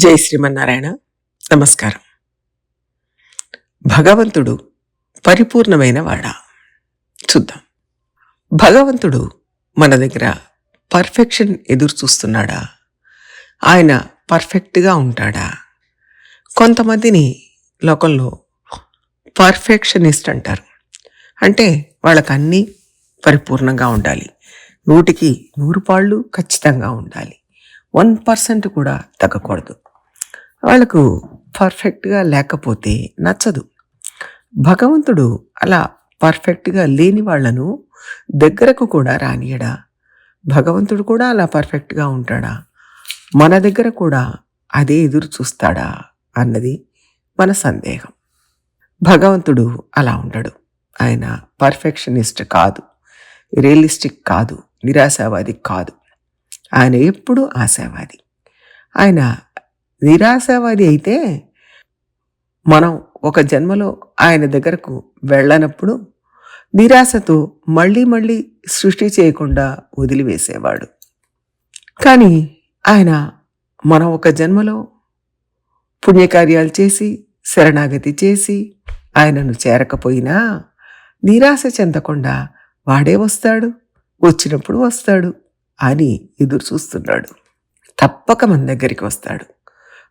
జై శ్రీమన్నారాయణ. నమస్కారం. భగవంతుడు పరిపూర్ణమైన వాడా. చూద్దాం. భగవంతుడు మన దగ్గర పర్ఫెక్షన్ ఎదురు చూస్తున్నాడా? ఆయన పర్ఫెక్ట్గా ఉంటాడా? కొంతమందిని లోకంలో పర్ఫెక్షనిస్ట్ అంటారు. అంటే వాళ్ళకి అన్నీ పరిపూర్ణంగా ఉండాలి. నూటికి నూరు పాళ్ళు ఖచ్చితంగా ఉండాలి. వన్ పర్సెంట్ కూడా తగ్గకూడదు. వాళ్ళకు పర్ఫెక్ట్గా లేకపోతే నచ్చదు. భగవంతుడు అలా పర్ఫెక్ట్గా లేని వాళ్ళను దగ్గరకు కూడా రానియడా? భగవంతుడు కూడా అలా పర్ఫెక్ట్గా ఉంటాడా? మన దగ్గర కూడా అదే ఎదురు చూస్తాడా? అన్నది మన సందేహం. భగవంతుడు అలా ఉండడు. ఆయన పర్ఫెక్షనిస్ట్ కాదు. రియలిస్టిక్ కాదు. నిరాశావాది కాదు. ఆయన ఎప్పుడూ ఆశావాది. ఆయన నిరాశావాది అయితే మనం ఒక జన్మలో ఆయన దగ్గరకు వెళ్ళనప్పుడు నిరాశతో మళ్ళీ మళ్ళీ సృష్టి చేయకుండా వదిలివేసేవాడు. కానీ ఆయన మనం ఒక జన్మలో పుణ్యకార్యాలు చేసి శరణాగతి చేసి ఆయనను చేరకపోయినా నిరాశ చెందకుండా వాడే వస్తాడు వచ్చినప్పుడు వస్తాడు అని ఎదురు చూస్తున్నాడు. తప్పక మన దగ్గరికి వస్తాడు.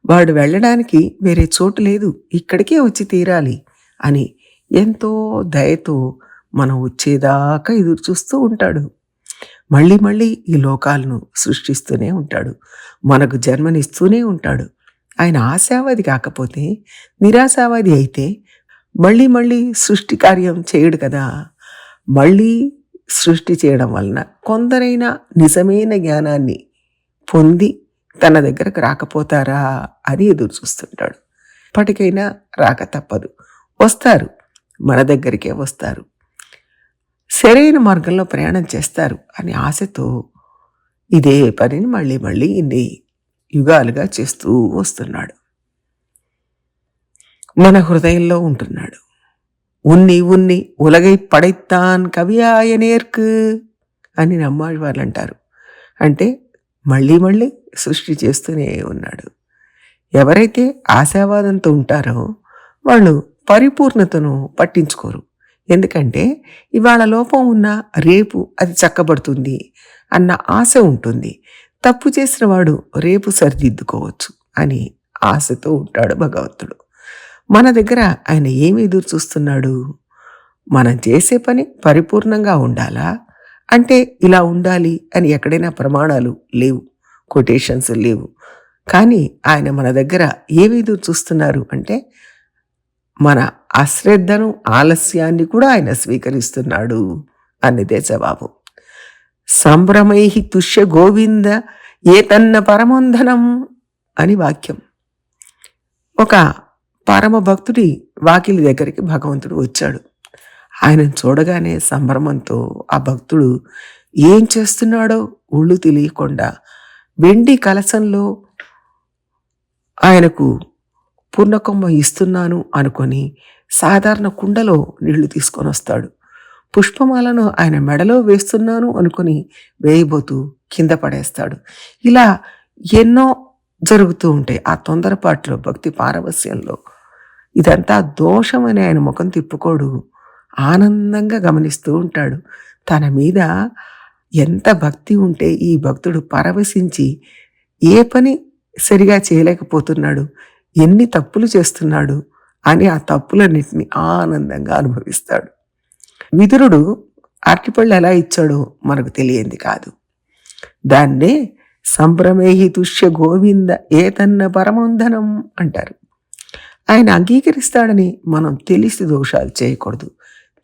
వాడు వెళ్ళడానికి వేరే చోటు లేదు ఇక్కడికే వచ్చి తీరాలి అని ఎంతో దయతో మనం వచ్చేదాకా ఎదురు చూస్తూ ఉంటాడు. మళ్ళీ మళ్ళీ ఈ లోకాలను సృష్టిస్తూనే ఉంటాడు. మనకు జన్మనిస్తూనే ఉంటాడు. ఆయన ఆశావాది కాకపోతే నిరాశావాది అయితే మళ్ళీ మళ్ళీ సృష్టి కార్యం చేయడు కదా. మళ్ళీ సృష్టి చేయడం వలన కొందరైనా నిజమైన జ్ఞానాన్ని పొంది తన దగ్గరకు రాకపోతారా అని ఎదురు చూస్తుంటాడు. ఇప్పటికైనా రాక తప్పదు. వస్తారు. మన దగ్గరికే వస్తారు. సరైన మార్గంలో ప్రయాణం చేస్తారు అని ఆశతో ఇదే పనిని మళ్ళీ మళ్ళీ ఇన్ని యుగాలుగా చేస్తూ వస్తున్నాడు. మన హృదయంలో ఉంటున్నాడు. ఉన్ని ఉన్ని ఉలగై పడైత్తాన్ కవియాయనేర్కు అని నమ్మాళ్ళ వాళ్ళు అంటారు అంటే మళ్ళీ మళ్ళీ సృష్టి చేస్తూనే ఉన్నాడు. ఎవరైతే ఆశావాదంతో ఉంటారో వాళ్ళు పరిపూర్ణతను పట్టించుకోరు. ఎందుకంటే ఇవాళ లోపం ఉన్న రేపు అది చక్కబడుతుంది అన్న ఆశ ఉంటుంది. తప్పు చేసిన వాడు రేపు సరిదిద్దుకోవచ్చు అని ఆశతో ఉంటాడు భగవంతుడు. మన దగ్గర ఆయన ఏమి ఎదురు చూస్తున్నాడు? మనం చేసే పని పరిపూర్ణంగా ఉండాలా? అంటే ఇలా ఉండాలి అని ఎక్కడైనా ప్రమాణాలు లేవు. కొటేషన్స్ లేవు. కానీ ఆయన మన దగ్గర ఏవేదో చూస్తున్నారు అంటే మన అశ్రద్ధను ఆలస్యాన్ని కూడా ఆయన స్వీకరిస్తున్నాడు అన్నదే జవాబు. సంభ్రమై తుష్య గోవింద ఏ తన్న పరమంధనం అని వాక్యం. ఒక పరమ భక్తుడి వాకిలి దగ్గరికి భగవంతుడు వచ్చాడు. ఆయనను చూడగానే సంభ్రమంతో ఆ భక్తుడు ఏం చేస్తున్నాడో ఒళ్ళు తెలియకుండా వెండి కలసంలో ఆయనకు పూర్ణకొమ్మ ఇస్తున్నాను అనుకొని సాధారణ కుండలో నీళ్ళు తీసుకొని వస్తాడు. పుష్పమాలను ఆయన మెడలో వేస్తున్నాను అనుకుని వేయబోతూ కింద పడేస్తాడు. ఇలా ఎన్నో జరుగుతూ ఉంటాయి ఆ తొందరపాటులో భక్తి పారవస్యంలో ఇదంతా దోషమని ఆయన ముఖం తిప్పుకోడు. ఆనందంగా గమనిస్తూ ఉంటాడు. తన మీద ఎంత భక్తి ఉంటే ఈ భక్తుడు పరవశించి ఏ పని సరిగా చేయలేకపోతున్నాడు ఎన్ని తప్పులు చేస్తున్నాడు అని ఆ తప్పులన్నింటినీ ఆనందంగా అనుభవిస్తాడు. విదురుడు అరటిపళ్ళు ఎలా ఇచ్చాడో మనకు తెలియంది కాదు. దాన్నే సంభ్రమేహి తుష్య గోవింద ఏతన్న పరమంధనం అంటారు. ఆయన అంగీకరిస్తాడని మనం తెలిసి దోషాలు చేయకూడదు.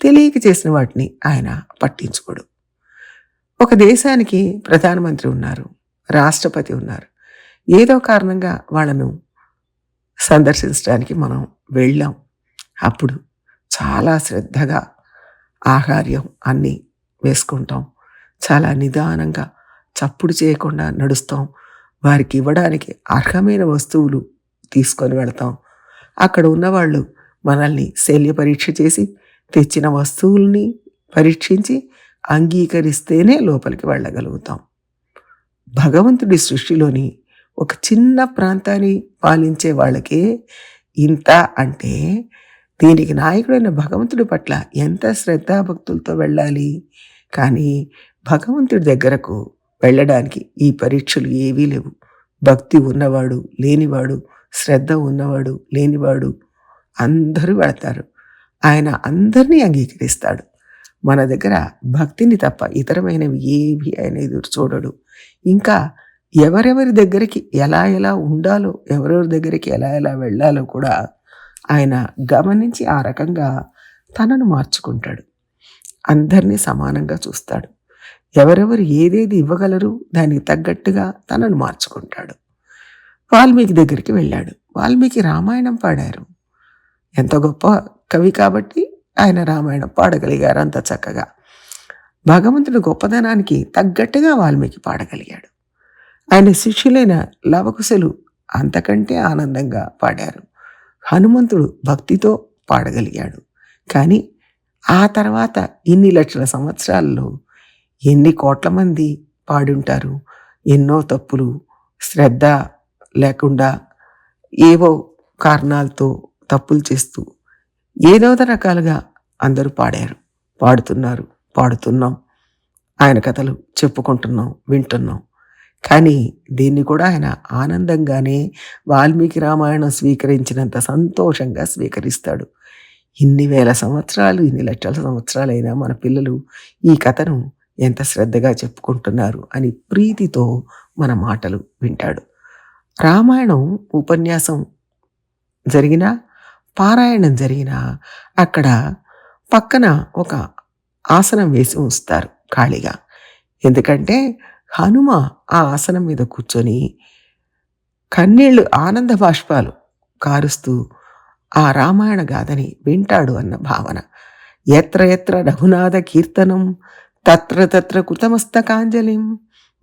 తెలియక చేసిన వాటిని ఆయన పట్టించుకోడు. ఒక దేశానికి ప్రధానమంత్రి ఉన్నారు రాష్ట్రపతి ఉన్నారు. ఏదో కారణంగా వాళ్ళను సందర్శించడానికి మనం వెళ్ళాం. అప్పుడు చాలా శ్రద్ధగా ఆహార్యం అన్నీ వేసుకుంటాం. చాలా నిదానంగా చప్పుడు చేయకుండా నడుస్తాం. వారికి ఇవ్వడానికి అర్హమైన వస్తువులు తీసుకొని వెళతాం. అక్కడ ఉన్నవాళ్ళు మనల్ని శల్య పరీక్ష చేసి తెచ్చిన వస్తువుల్ని పరీక్షించి అంగీకరిస్తేనే లోపలికి వెళ్ళగలుగుతాం. భగవంతుడి సృష్టిలోని ఒక చిన్న ప్రాంతాన్ని పాలించే వాళ్ళకే ఇంత అంటే దీనికి నాయకుడైన భగవంతుడి పట్ల ఎంత శ్రద్ధాభక్తులతో వెళ్ళాలి? కానీ భగవంతుడి దగ్గరకు వెళ్ళడానికి ఈ పరీక్షలు ఏవీ లేవు. భక్తి ఉన్నవాడు లేనివాడు శ్రద్ధ ఉన్నవాడు లేనివాడు అందరూ వెళతారు. ఆయన అందరినీ అంగీకరిస్తాడు. మన దగ్గర భక్తిని తప్ప ఇతరమైనవి ఏవి ఆయన ఎదురు చూడడు. ఇంకా ఎవరెవరి దగ్గరికి ఎలా ఎలా ఉండాలో ఎవరెవరి దగ్గరికి ఎలా ఎలా వెళ్ళాలో కూడా ఆయన గమనించి ఆ రకంగా తనను మార్చుకుంటాడు. అందరినీ సమానంగా చూస్తాడు. ఎవరెవరు ఏదేది ఇవ్వగలరు దానికి తగ్గట్టుగా తనను మార్చుకుంటాడు. వాల్మీకి దగ్గరికి వెళ్ళాడు. వాల్మీకి రామాయణం పాడారు. ఎంత గొప్ప కవి కాబట్టి ఆయన రామాయణం పాడగలిగారు అంత చక్కగా. భగవంతుడి గొప్పదనానికి తగ్గట్టుగా వాల్మీకి పాడగలిగాడు. ఆయన శిష్యులైన లవకుశలు అంతకంటే ఆనందంగా పాడారు. హనుమంతుడు భక్తితో పాడగలిగాడు. కానీ ఆ తర్వాత ఇన్ని లక్షల సంవత్సరాల్లో ఎన్ని కోట్ల మంది పాడుంటారు ఎన్నో తప్పులు శ్రద్ధ లేకుండా ఏవో కారణాలతో తప్పులు చేస్తూ ఏదోద రకాలుగా అందరూ పాడారు. పాడుతున్నారు పాడుతున్నాం. ఆయన కథలు చెప్పుకుంటున్నాం వింటున్నాం. కానీ దీన్ని కూడా ఆయన ఆనందంగానే వాల్మీకి రామాయణం స్వీకరించినంత సంతోషంగా స్వీకరిస్తాడు. ఇన్ని వేల సంవత్సరాలు ఇన్ని లక్షల సంవత్సరాలైనా మన పిల్లలు ఈ కథను ఎంత శ్రద్ధగా చెప్పుకుంటున్నారు అని ప్రీతితో మన మాటలు వింటాడు. రామాయణం ఉపన్యాసం జరిగినా పారాయణం జరిగినా అక్కడ పక్కన ఒక ఆసనం వేసి ఉంచుతారు ఖాళీగా. ఎందుకంటే హనుమ ఆ ఆసనం మీద కూర్చొని కన్నీళ్ళు ఆనంద బాష్పాలు కారుస్తూ ఆ రామాయణ గాథని వింటాడు అన్న భావన. ఎత్ర ఎత్ర రఘునాథ కీర్తనం తత్ర తత్ర కృతమస్తకాంజలిం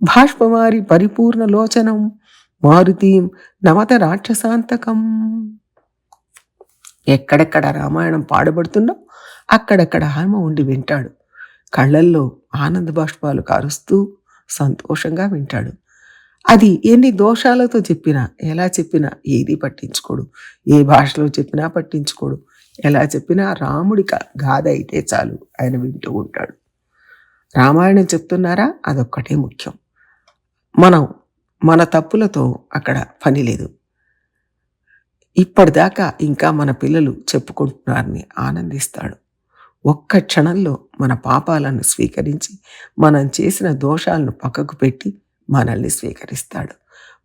భాష్పమారి పరిపూర్ణ లోచనం మారుతీం నమత రాక్షసాంతకం. ఎక్కడెక్కడ రామాయణం పాడబడుతుందో అక్కడక్కడ హనుమ ఉండి వింటాడు. కళ్ళల్లో ఆనంద బాష్పాలు కారుస్తూ సంతోషంగా వింటాడు. అది ఎన్ని దోషాలతో చెప్పినా ఎలా చెప్పినా ఏది పట్టించుకోడు. ఏ భాషలో చెప్పినా పట్టించుకోడు. ఎలా చెప్పినా రాముడి గాథ అయితే చాలు ఆయన వింటూ ఉంటాడు. రామాయణం చెప్తున్నారా? అదొక్కటే ముఖ్యం. మనం మన తప్పులతో అక్కడ పని లేదు. ఇప్పటిదాకా ఇంకా మన పిల్లలు చెప్పుకుంటున్నారని ఆనందిస్తాడు. ఒక్క క్షణంలో మన పాపాలను స్వీకరించి మనం చేసిన దోషాలను పక్కకు పెట్టి మనల్ని స్వీకరిస్తాడు.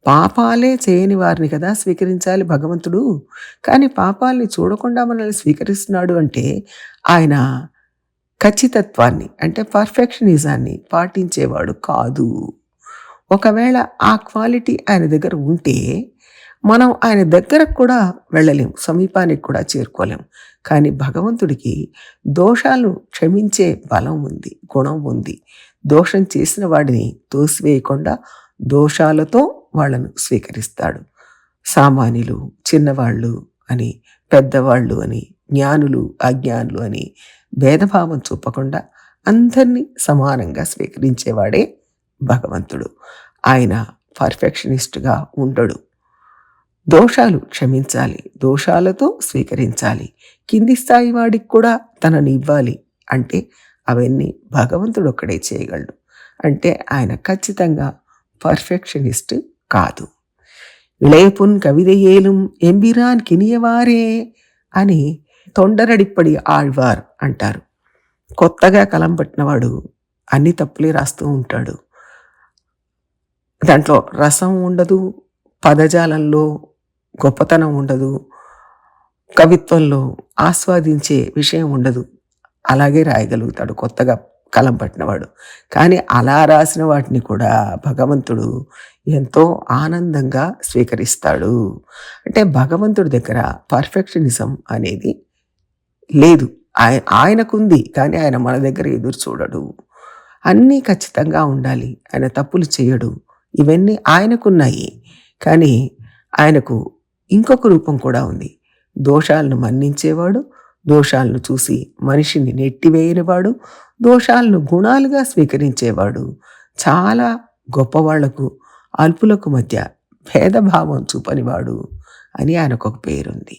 పాపాలే చేయని వారిని కదా స్వీకరించాలి భగవంతుడు? కానీ పాపాలని చూడకుండా మనల్ని స్వీకరిస్తున్నాడు అంటే ఆయన ఖచ్చితత్వాన్ని అంటే పర్ఫెక్షనిజాన్ని పాటించేవాడు కాదు. ఒకవేళ ఆ క్వాలిటీ ఆయన దగ్గర ఉంటే మనం ఆయన దగ్గరకు కూడా వెళ్ళలేం సమీపానికి కూడా చేరుకోలేం కానీ భగవంతుడికి దోషాలు క్షమించే బలం ఉంది గుణం ఉంది. దోషం చేసిన వాడిని తోసివేయకుండా దోషాలతో వాళ్ళను స్వీకరిస్తాడు. సామాన్యులు చిన్నవాళ్ళు అని పెద్దవాళ్ళు అని జ్ఞానులు అజ్ఞానులు అని భేదభావం చూపకుండా అందరినీ సమానంగా స్వీకరించేవాడే భగవంతుడు. ఆయన పర్ఫెక్షనిస్ట్గా ఉండడు. దోషాలు క్షమించాలి దోషాలతో స్వీకరించాలి. కింది స్థాయి వాడికి కూడా తనని ఇవ్వాలి అంటే అవన్నీ భగవంతుడు ఒక్కడే చేయగలడు. అంటే ఆయన ఖచ్చితంగా పర్ఫెక్షనిస్ట్ కాదు. ఇళయపున్ కవిదయేలుం ఎంబిరాన్ కినియవారే అని తొండరడిప్పడి ఆళ్వార్ అంటారు. కొత్తగా కలం పట్టినవాడు అన్ని తప్పులే రాస్తూ ఉంటాడు. దాంట్లో రసం ఉండదు పదజాలంలో గొప్పతనం ఉండదు. కవిత్వంలో ఆస్వాదించే విషయం ఉండదు. అలాగే రాయగలుగుతాడు కొత్తగా కలం పట్టినవాడు. కానీ అలా రాసిన వాటిని కూడా భగవంతుడు ఎంతో ఆనందంగా స్వీకరిస్తాడు. అంటే భగవంతుడి దగ్గర పర్ఫెక్షనిజం అనేది లేదు. ఆయ ఆయనకుంది కానీ ఆయన మన దగ్గర ఎదురు చూడడు. అన్నీ ఖచ్చితంగా ఉండాలి. ఆయన తప్పులు చేయడు. ఇవన్నీ ఆయనకున్నాయి. కానీ ఆయనకు ఇంకొక రూపం కూడా ఉంది. దోషాలను మన్నించేవాడు దోషాలను చూసి మనిషిని నెట్టివేయనివాడు దోషాలను గుణాలుగా స్వీకరించేవాడు. చాలా గొప్పవాళ్ళకు అల్పులకు మధ్య భేదభావం చూపనివాడు అని ఆయనకు ఒక పేరుంది.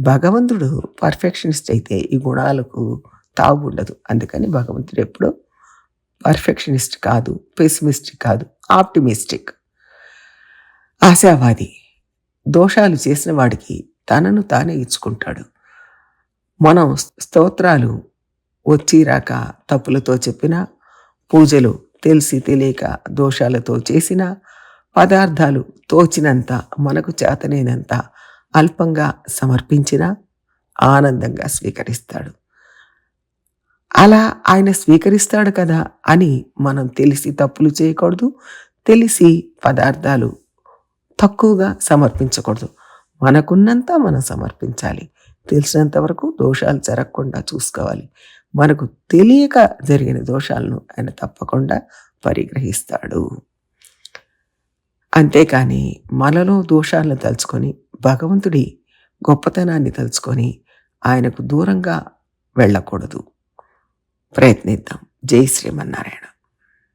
భగవంతుడు పర్ఫెక్షనిస్ట్ అయితే ఈ గుణాలకు తావు ఉండదు. అందుకని భగవంతుడు ఎప్పుడు పర్ఫెక్షనిస్ట్ కాదు పెసిమిస్టిక్ కాదు ఆప్టిమిస్టిక్ ఆశావాది. దోషాలు చేసిన వాడికి తనను తానే ఇచ్చుకుంటాడు. మనం స్తోత్రాలు వచ్చి రాక తప్పులతో చెప్పిన పూజలు తెలిసి తెలియక దోషాలతో చేసిన పదార్థాలు తోచినంత మనకు చేతనైనంత అల్పంగా సమర్పించిన ఆనందంగా స్వీకరిస్తాడు. అలా ఆయన స్వీకరిస్తాడు కదా అని మనం తెలిసి తప్పులు చేయకూడదు తెలిసి పదార్థాలు తక్కువగా సమర్పించకూడదు. మనకున్నంత మనం సమర్పించాలి. తెలిసినంత వరకు దోషాలు జరగకుండా చూసుకోవాలి. మనకు తెలియక జరిగిన దోషాలను ఆయన తప్పకుండా పరిగ్రహిస్తాడు. అంతేకాని మనలో దోషాలను తలుచుకొని భగవంతుడి గొప్పతనాన్ని తలుచుకొని ఆయనకు దూరంగా వెళ్ళకూడదు. ప్రయత్నిద్దాం. జై శ్రీమన్నారాయణ.